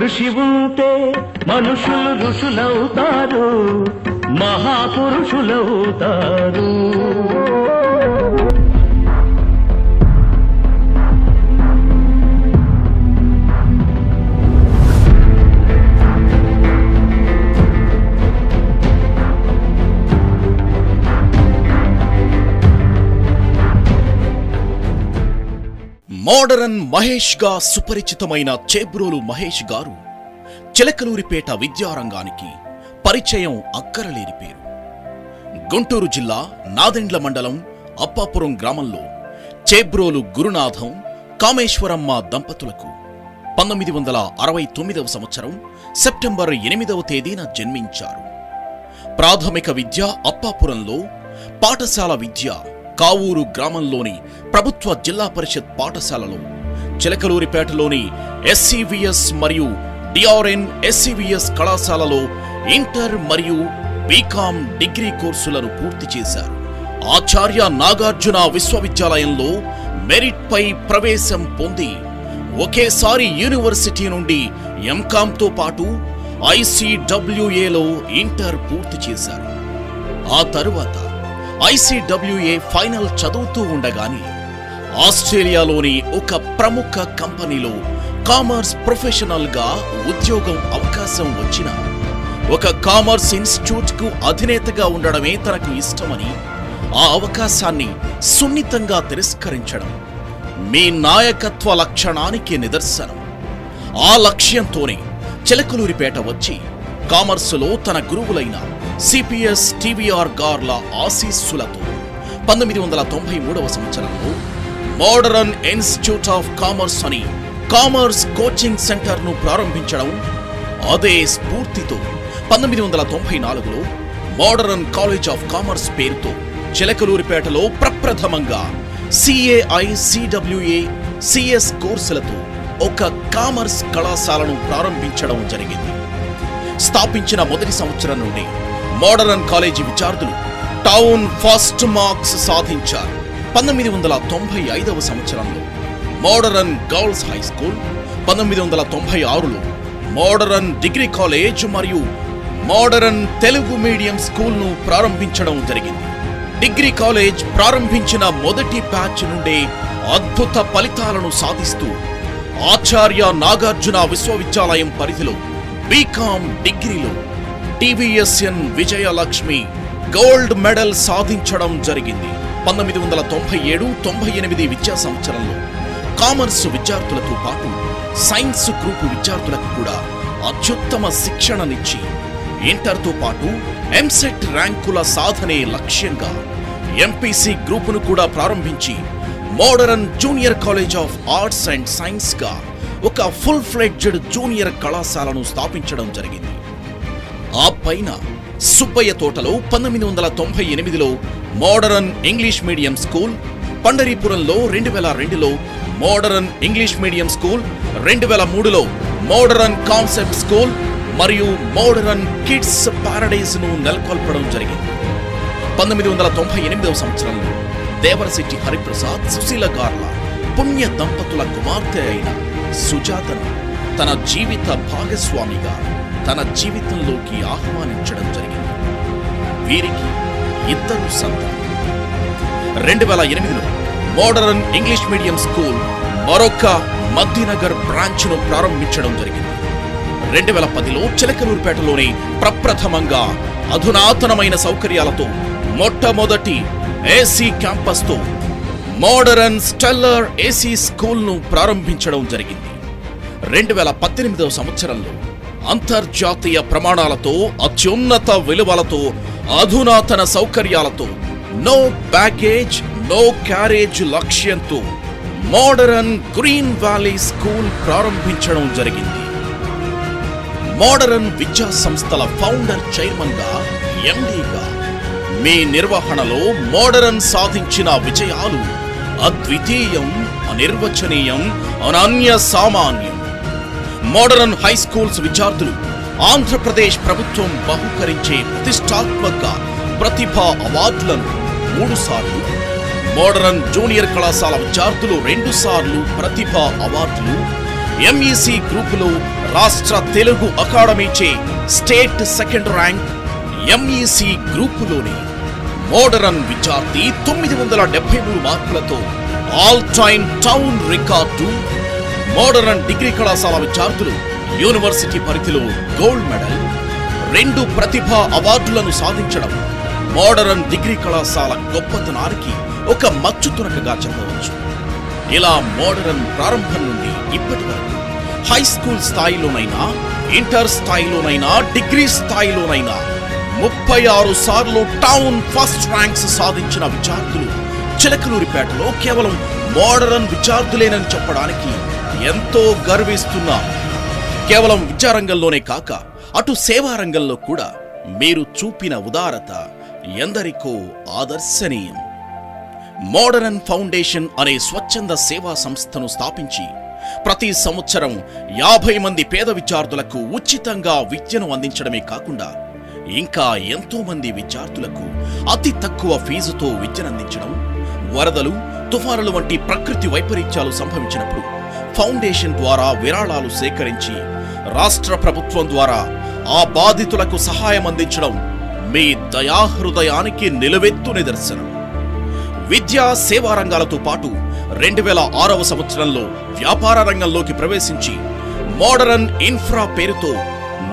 కృషి ఉంటే మనుషులు ఋషులవుతారు మహాపురుషులవుతారు. మోడరన్ మహేష్గా సుపరిచితమైన చేబ్రోలు మహేష్ గారు చిలకలూరిపేట విద్యారంగానికి పరిచయం అక్కరలేని పేరు. గుంటూరు జిల్లా నాదెండ్ల మండలం అప్పాపురం గ్రామంలో చేబ్రోలు గురునాథం కామేశ్వరమ్మ దంపతులకు పంతొమ్మిది వందల అరవై తొమ్మిదవ సంవత్సరం సెప్టెంబర్ ఎనిమిదవ తేదీన జన్మించారు. ప్రాథమిక విద్య అప్పాపురంలో పాఠశాల విద్య కావూరు గ్రామంలోని ప్రభుత్వ జిల్లా పరిషత్ పాఠశాలలో చిలకలూరిపేటలోని ఎస్సీవీఎస్ మరియు డిఆర్ఎన్ ఎస్సీవీఎస్ కళాశాలలో ఇంటర్ మరియు బీకామ్ డిగ్రీ కోర్సులను పూర్తి చేశారు. ఆచార్య నాగార్జున విశ్వవిద్యాలయంలో మెరిట్ పై ప్రవేశం పొంది ఒకేసారి యూనివర్సిటీ నుండి ఎంకామ్తో పాటు ఐసీడబ్ల్యూఏలో ఇంటర్ పూర్తి చేశారు. ఆ తరువాత ఐసీడబ్ల్యూఏ ఫైనల్ చదువుతూ ఉండగానే ఆస్ట్రేలియాలోని ఒక ప్రముఖ కంపెనీలో కామర్స్ ప్రొఫెషనల్గా ఉద్యోగం అవకాశం వచ్చిన ఒక కామర్స్ ఇన్స్టిట్యూట్కు అధినేతగా ఉండడమే తనకు ఇష్టమని ఆ అవకాశాన్ని సున్నితంగా తిరస్కరించడం మీ నాయకత్వ లక్షణానికి నిదర్శనం. ఆ లక్ష్యంతోనే చిలకలూరిపేట వచ్చి కామర్సులో తన గురువులైన సిపిఎస్ టీవీఆర్ గార్ల ఆశీస్సులతో పంతొమ్మిది వందల తొంభై మూడవ సంవత్సరంలో మోడరన్ ఇన్స్టిట్యూట్ ఆఫ్ కామర్స్ అని కామర్స్ కోచింగ్ సెంటర్ను ప్రారంభించడం అదే స్ఫూర్తితో పంతొమ్మిది వందల తొంభై నాలుగులో మోడరన్ కాలేజ్ ఆఫ్ కామర్స్ పేరుతో చిలకలూరిపేటలో ప్రప్రథమంగా సిఏఐ సిడబ్ల్యూఏ సిఎస్ కోర్సులతో ఒక కామర్స్ కళాశాలను ప్రారంభించడం జరిగింది. స్థాపించిన మొదటి సంవత్సరం నుండి మోడరన్ కాలేజీ విద్యార్థులు టౌన్ ఫస్ట్ మార్క్స్ సాధించారు. పంతొమ్మిది వందల తొంభై ఐదవ సంవత్సరంలో మోడరన్ గర్ల్స్ హై స్కూల్ పంతొమ్మిది వందల తొంభై ఆరులో మోడరన్ డిగ్రీ కాలేజ్ మరియు మోడరన్ తెలుగు మీడియం స్కూల్ను ప్రారంభించడం జరిగింది. డిగ్రీ కాలేజ్ ప్రారంభించిన మొదటి బ్యాచ్ నుండే అద్భుత ఫలితాలను సాధిస్తూ ఆచార్య నాగార్జున విశ్వవిద్యాలయం పరిధిలో బీకామ్ డిగ్రీలో టీవీఎస్ఎన్ విజయలక్ష్మి గోల్డ్ మెడల్ సాధించడం జరిగింది. పంతొమ్మిది వందల తొంభై ఏడు తొంభై ఎనిమిది విద్యా సంవత్సరంలో కామర్స్ విద్యార్థులతో పాటు సైన్స్ గ్రూపు విద్యార్థులకు కూడా అత్యుత్తమ శిక్షణనిచ్చి ఇంటర్తో పాటు ఎంసెట్ ర్యాంకుల సాధనే లక్ష్యంగా ఎంపీసీ గ్రూపును కూడా ప్రారంభించి modern junior college of arts and సైన్స్గా ఒక ఫుల్ ఫ్లెడ్జ్డ్ జూనియర్ కళాశాలను స్థాపించడం జరిగింది. పైన సుబ్బయ్య తోటలో పంతొమ్మిది వందల తొంభై ఎనిమిదిలో మోడరన్ ఇంగ్లీష్ మీడియం స్కూల్ పండరీపురంలో రెండు వేల రెండులో మోడరన్ ఇంగ్లీష్ మీడియం స్కూల్ రెండు వేల మూడులో మోడరన్ కాన్సెప్ట్ స్కూల్ మరియు మోడరన్ కిడ్స్ పారడైజ్ను నెలకొల్పడం జరిగింది. పంతొమ్మిది వందల తొంభై ఎనిమిదవ సంవత్సరంలో దేవరశెట్టి హరిప్రసాద్ సుశీల గార్ల పుణ్య దంపతుల కుమార్తె అయిన సుజాతను తన జీవిత భాగస్వామిగా తన జీవితంలోకి ఆహ్వానించడం జరిగింది. వీరికి ఇద్దరు సంతానం. రెండు వేల ఎనిమిదిలో మోడరన్ ఇంగ్లీష్ మీడియం స్కూల్ మరొక మద్దినగర్ బ్రాంచ్ను ప్రారంభించడం జరిగింది. రెండు వేల పదిలో చిలకలూరుపేటలోని ప్రప్రథమంగా అధునాతనమైన సౌకర్యాలతో మొట్టమొదటి ఏసీ క్యాంపస్తో మోడరన్ స్టెల్లర్ ఏసీ స్కూల్ను ప్రారంభించడం జరిగింది. రెండు వేల పద్దెనిమిదవ సంవత్సరంలో అంతర్జాతీయ ప్రమాణాలతో అత్యున్నత విలువలతో అధునాతన సౌకర్యాలతో నో బ్యాగేజ్ నో క్యారేజ్ లక్ష్యంతో మోడరన్ గ్రీన్ వ్యాలీ స్కూల్ ప్రారంభించడం జరిగింది. మోడరన్ విద్యా సంస్థల ఫౌండర్ చైర్మన్గా ఎండీగా మీ నిర్వహణలో మోడరన్ సాధించిన విజయాలు అద్వితీయం అనిర్వచనీయం అనన్య సామాన్యం. మోడరన్ హై స్కూల్స్ విద్యార్థులు ఆంధ్రప్రదేశ్ ప్రభుత్వం బహుకరించే ప్రతిష్టాత్మక ప్రతిభ అవార్డులను మూడు సార్లు మోడరన్ జూనియర్ కళాశాల విద్యార్థులు రెండు సార్లు అవార్డులు ఎంఈసి గ్రూపులో రాష్ట్ర తెలుగు అకాడమీచే స్టేట్ సెకండ్ ర్యాంక్ ఎంఈసి గ్రూపులోని మోడరన్ విద్యార్థి తొమ్మిది వందల డెబ్బై మూడు మార్కులతో all time town record modern degree కళాశాల విద్యార్థులు యూనివర్సిటీ పరిధిలో గోల్డ్ మెడల్ రెండు ప్రతిభ అవార్డులను సాధించడం మోడరన్ డిగ్రీ కళాశాల గొప్పతనానికి ఒక మచ్చు తురకగా చెప్పవచ్చు. ఇలా మోడరన్ ప్రారంభం నుండి ఇప్పటి వరకు హై స్కూల్ స్థాయిలోనైనా ఇంటర్ స్థాయిలోనైనా డిగ్రీ స్థాయిలోనైనా ముప్పై ఆరు సార్లు టౌన్ ఫస్ట్ ర్యాంక్స్ సాధించిన విద్యార్థులు చిలకలూరిపేటలో కేవలం మోడరన్ విద్యార్థులేనని చెప్పడానికి ఎంతో గర్విస్తున్నాం. కేవలం విద్యారంగంలోనే కాక అటు సేవారంగంలో కూడా మీరు చూపిన ఉదారత ఎందరికో ఆదర్శనీయం. మోడరన్ ఫౌండేషన్ అనే స్వచ్ఛంద సేవా సంస్థను స్థాపించి ప్రతి సంవత్సరం యాభై మంది పేద విద్యార్థులకు ఉచితంగా విద్యను అందించడమే కాకుండా ఇంకా ఎంతో మంది విద్యార్థులకు అతి తక్కువ ఫీజుతో విద్యనందించడం వరదలు తుఫానులు వంటి ప్రకృతి వైపరీత్యాలు సంభవించినప్పుడు ఫౌండేషన్ ద్వారా విరాళాలు సేకరించి రాష్ట్ర ప్రభుత్వం ద్వారా ఆ బాధితులకు సహాయం అందించడం మీ దయాహృదయానికి నిలువెత్తు నిదర్శనం. విద్యా సేవా రంగాలతో పాటు రెండు వేల ఆరవ సంవత్సరంలో వ్యాపార రంగంలోకి ప్రవేశించి మోడరన్ ఇన్ఫ్రా పేరుతో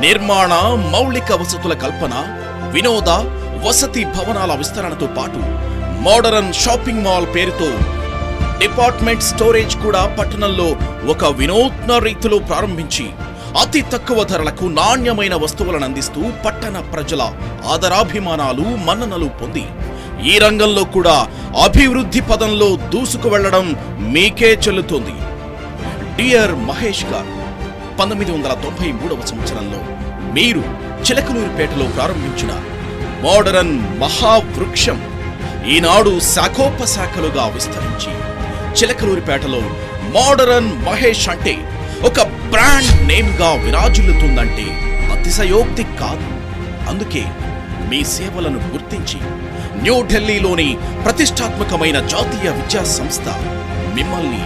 నిర్మాణ మౌలిక వసతుల కల్పన వినోద వసతి భవనాల విస్తరణతో పాటు మోడరన్ షాపింగ్ మాల్ పేరుతో డిపార్ట్మెంట్ స్టోరేజ్ కూడా పట్టణంలో ఒక వినూత్న రీతిలో ప్రారంభించి అతి తక్కువ ధరలకు నాణ్యమైన వస్తువులను అందిస్తూ పట్టణ ప్రజల ఆదరాభిమానాలు మన్ననలు పొంది ఈ రంగంలో కూడా అభివృద్ధి పదంలో దూసుకు వెళ్ళడం మీకే చెల్లుతోంది. డియర్ మహేష్ గారు పంతొమ్మిది వందల తొంభై మూడవ సంవత్సరంలో మీరు చిలకలూరిపేటలో ప్రారంభించిన మోడరన్ మహావృక్షం ఈనాడు శాఖోపశాఖలుగా విస్తరించి చిలకలూరిపేటలో మోడరన్ మహేష్ అంటే ఒక బ్రాండ్ నేమ్గా విరాజిల్లుతుందంటే అతిశయోక్తి కాదు. అందుకే మీ సేవలను గుర్తించి న్యూఢిల్లీలోని ప్రతిష్టాత్మకమైన జాతీయ విద్యా సంస్థ మిమ్మల్ని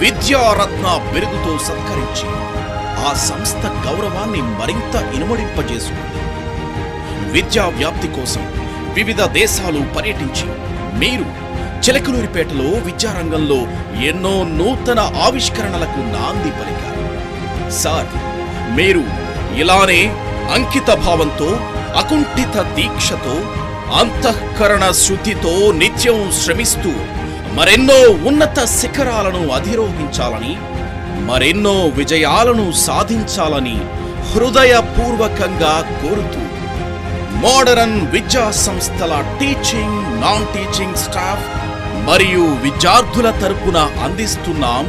విద్యారత్న బిరుదుతో సత్కరించి ఆ సంస్థ గౌరవాన్ని మరింత ఇనుమడింపజేసుకుంది విద్యా వ్యాప్తి కోసం వివిధ దేశాలు పర్యటించి మీరు చిలకలూరిపేటలో విద్యారంగంలో ఎన్నో నూతన ఆవిష్కరణలకు నాంది పలికారు. సార్ మీరు ఇలానే అంకిత భావంతో అకుంఠిత దీక్షతో అంతఃకరణ శుద్ధితో నిత్యం శ్రమిస్తూ మరెన్నో ఉన్నత శిఖరాలను అధిరోహించాలని మరెన్నో విజయాలను సాధించాలని హృదయపూర్వకంగా కోరుతూ మోడరన్ విద్యా సంస్థల టీచింగ్ నాన్ టీచింగ్ స్టాఫ్ మరియు విద్యార్థుల తరపున అందిస్తున్నాం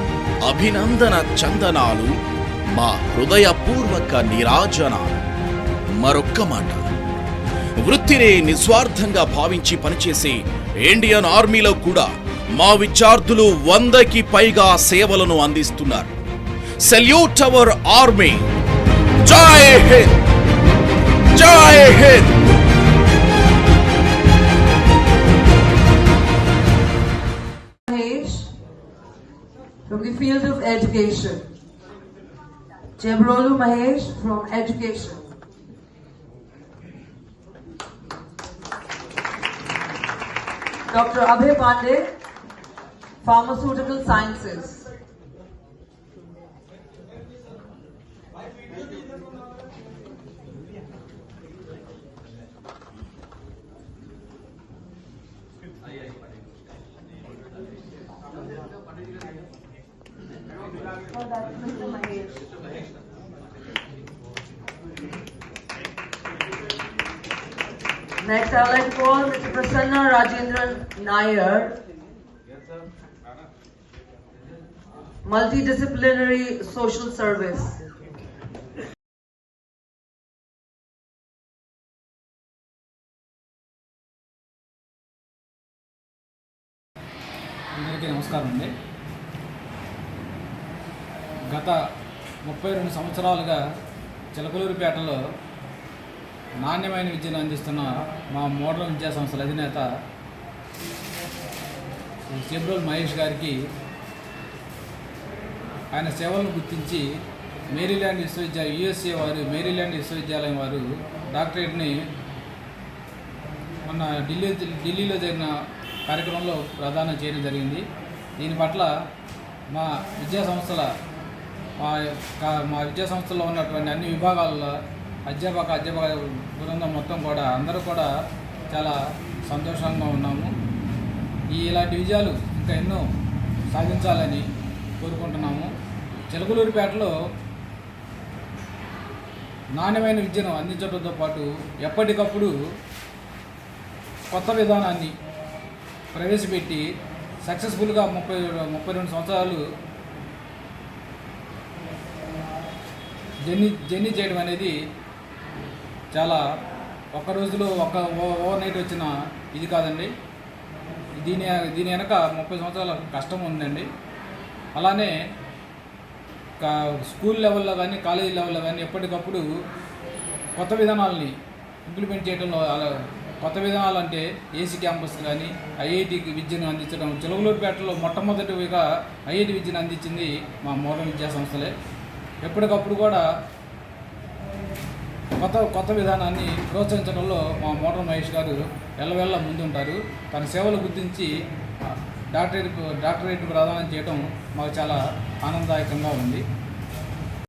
అభినందన చందనాలు. మా హృదయపూర్వక నిరాజనాలు మరొక్క మాట. వృత్తిని నిస్వార్థంగా భావించి పనిచేసే ఇండియన్ ఆర్మీలో కూడా మా విద్యార్థులు వందకి పైగా సేవలను అందిస్తున్నారు. Salute our army. జై హింద్! జై Hind! Field of education. Jebrolu Mahesh from education. Dr. Abhay Pandey, pharmaceutical sciences. Next, I would like to call Mr. Prasanna Rajendran Nair. Multidisciplinary Social Service. అందరికీ నమస్కారం అండి గత ముప్పై రెండు సంవత్సరాలుగా చిలకలూరిపేటలో నాణ్యమైన విద్యను అందిస్తున్న మా మోడల్ విద్యా సంస్థల అధినేత శ్రీ చెబ్రోల్ మహేష్ గారికి ఆయన సేవలను గుర్తించి మేరీల్యాండ్ విశ్వవిద్యాలయం యుఎస్ఏ వారు మేరీల్యాండ్ విశ్వవిద్యాలయం వారు డాక్టరేట్ని మొన్న ఢిల్లీ ఢిల్లీలో జరిగిన కార్యక్రమంలో ప్రదానం చేయడం జరిగింది. దీని పట్ల మా విద్యా సంస్థల మా మా విద్యా సంస్థల్లో ఉన్నటువంటి అన్ని విభాగాల్లో అధ్యాపక అధ్యాపక బృందం మొత్తం కూడా అందరూ కూడా చాలా సంతోషంగా ఉన్నాము. ఈ ఇలాంటి విజయాలు ఇంకా ఎన్నో సాధించాలని కోరుకుంటున్నాము. చిలకలూరిపేటలో నాణ్యమైన విద్యను అందించడంతో పాటు ఎప్పటికప్పుడు కొత్త విధానాన్ని ప్రవేశపెట్టి సక్సెస్ఫుల్గా ముప్పై ముప్పై రెండు సంవత్సరాలు జర్నీ జర్నీ చేయడం అనేది చాలా ఒక్క రోజులో ఒక ఓ- ఓవర్ నైట్ వచ్చిన ఇది కాదండి. దీని దీని వెనక ముప్పై సంవత్సరాల కష్టం ఉందండి. అలానే కా- స్కూల్ లెవెల్లో కానీ కాలేజీ లెవెల్లో కానీ ఎప్పటికప్పుడు కొత్త విధానాలని ఇంప్లిమెంట్ చేయడంలో అలా కొత్త విధానాలు అంటే ఏసీ క్యాంపస్ కానీ ఐఐటికి విద్యను అందించడం చిలకలూరుపేటలో మొట్టమొదటిగా ఐఐటి విద్యను అందించింది మా మోడల్ విద్యా సంస్థలే. ఎప్పటికప్పుడు కూడా కొత్త కొత్త విధానాన్ని ప్రోత్సహించడంలో మా మోటార్ మహేష్ గారు ఎల్లవెల్ల ముందుంటారు. తన సేవలు గుర్తించి డాక్టరేట్ డాక్టరేట్ ప్రదానం చేయడం మాకు చాలా ఆనందదాయకంగా ఉంది.